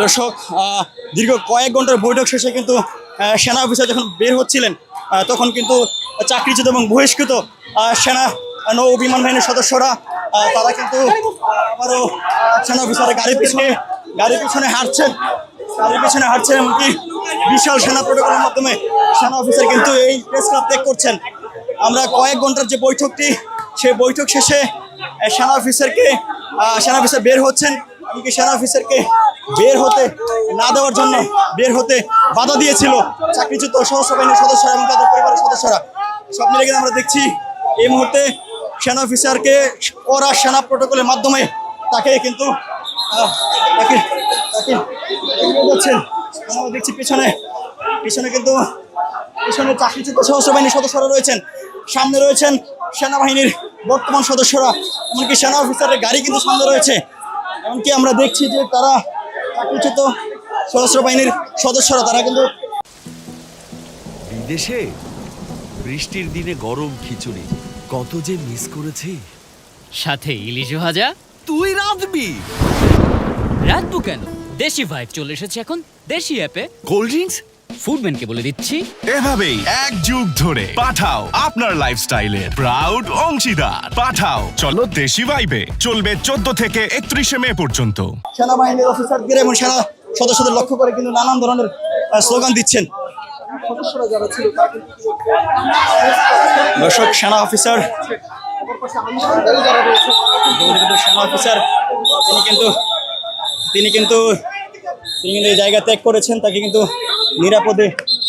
দর্শক দীর্ঘ কয়েক ঘণ্টার বৈঠক শেষে কিন্তু সেনা অফিসার যখন বের হচ্ছিলেন তখন কিন্তু চাকরিচ্যুত এবং বহিষ্কৃত সেনা নৌ বিমান বাহিনীর সদস্যরা তারা কিন্তু আবারও সেনা অফিসারের গাড়ির পিছনে গাড়ির পিছনে হাঁটছেন, গাড়ির পিছনে হাঁটছেন এমনকি বিশাল সেনা প্রোটোকলের মাধ্যমে সেনা অফিসার কিন্তু এই প্রেস ক্লাব ত্যাগ করছেন। আমরা কয়েক ঘণ্টার যে বৈঠকটি, সেই বৈঠক শেষে সেনা অফিসারকে সেনা অফিসার বের হচ্ছেন, এমনকি সেনা অফিসারকে বের হতে না দেওয়ার জন্য বের হতে বাধা দিয়েছিল চাকরিচ্যুত সশস্ত্র বাহিনীর সদস্যরা এবং তাদের পরিবারের সদস্যরা। সব মিলে কিন্তু আমরা দেখছি এই মুহূর্তে সেনা অফিসারকে করা সেনা প্রোটোকলের মাধ্যমে তাকে কিন্তু তাকে তাকে আমরা দেখছি পিছনে পিছনে কিন্তু, পিছনে চাকরিচ্যুত সশস্ত্র বাহিনীর সদস্যরা রয়েছেন। সামনে রয়েছেন সেনাবাহিনীর বর্তমান সদস্যরা, এমনকি সেনা অফিসারের গাড়ি কিন্তু সামনে রয়েছে। এমনকি আমরা দেখছি যে তারা চাকরিচ্যুত সশস্ত্র বাহিনীর সদস্যরা তারা কিন্তু বিদেশে? বৃষ্টির দিনে গরম খিচুড়ি। কত যে মিস করেছি। সাথে ইলিশ ভাজা। তুই রাঁধবি। রাঁধবো কেন? দেশি ভাইব চলে এসেছে এখন। দেশি অ্যাপে কোল্ড ড্রিঙ্কস ফুডম্যানকে বলে দিচ্ছি। এভাবেই এক যুগ ধরে পাঠাও আপনার লাইফস্টাইলের প্রাউড অংশীদার। পাঠাও। চলো দেশি ভাইবে চলবে চোদ্দ থেকে একত্রিশে মে পর্যন্ত। সেনাবাহিনীর অফিসারদের এবং সেনা সদস্যদের লক্ষ্য করে কিন্তু নানান ধরনের স্লোগান দিচ্ছেন। দর্শক সেনা অফিসার সেনা অফিসার তিনি কিন্তু তিনি কিন্তু তিনি কিন্তু এই জায়গা ত্যাগ করেছেন তাকে কিন্তু নিরাপদে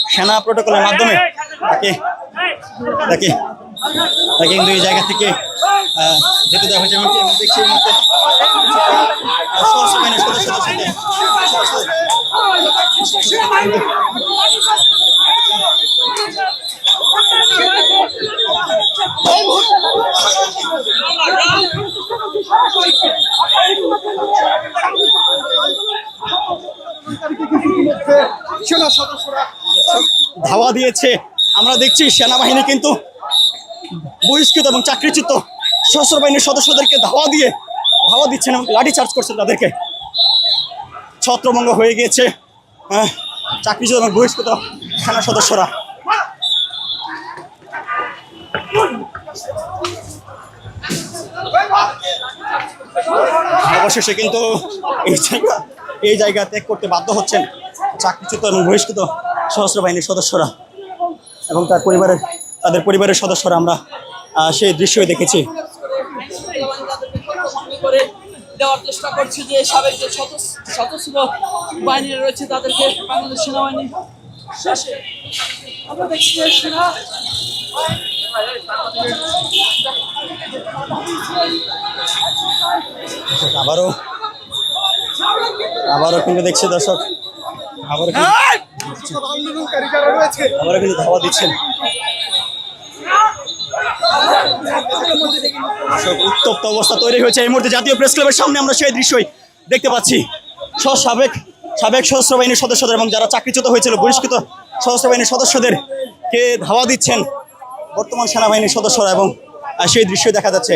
সেনা প্রোটোকলের মাধ্যমে তাকে তাকে তাকে কিন্তু এই জায়গা থেকে যেতে দেওয়া হয়েছে। এমনকি আমরা দেখছি এই বাহিনীর সদস্যদের সাথে ধাওয়া দিয়েছে। আমরা দেখছি সেনাবাহিনী কিন্তু বহিষ্কৃত এবং চাকরিচ্যুত সশস্ত্র বাহিনীর সদস্যদেরকে ধাওয়া দিয়ে ধাওয়া দিচ্ছেন এবং লাঠি চার্জ করছেন তাদেরকে। ছত্রভঙ্গ হয়ে গিয়েছে আহ, চাকরিচ্যুত এবং বহিষ্কৃত সেনা সদস্যরা। অবশেষে কিন্তু এই জায়গা এই জায়গা ত্যাগ করতে বাধ্য হচ্ছেন। চাকরিচ্যুত এবং বহিষ্কৃত সশস্ত্র বাহিনীর সদস্যরা এবং তার পরিবারের তাদের পরিবারের সদস্যরা আমরা সেই দৃশ্যই দেখেছি। দেওয়ার চেষ্টা করছে যে সাবেক যে সদস্য সদস্য বাহিনী রয়েছে তাদেরকে বাংলাদেশ সেনাবাহিনী শেষে আমরা দেখছি যে সেনা আবারও আবারও কিন্তু দেখছি দর্শক ধাওয়া দিচ্ছেন। উত্তপ্ত অবস্থা তৈরি হয়েছে এই মুহূর্তে জাতীয় প্রেস ক্লাবের সামনে আমরা সেই দৃশ্যই দেখতে পাচ্ছি। ছ সাবেক সাবেক সশস্ত্র বাহিনীর সদস্যদের এবং যারা চাকরিচ্যুত হয়েছিল বহিষ্কৃত সশস্ত্র বাহিনীর সদস্যদের কে ধাওয়া দিচ্ছেন বর্তমান সেনাবাহিনীর সদস্যরা এবং সেই দৃশ্যই দেখা যাচ্ছে।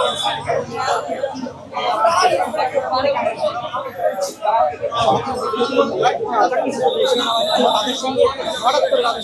তাদের সঙ্গে হঠাৎ করে তাদের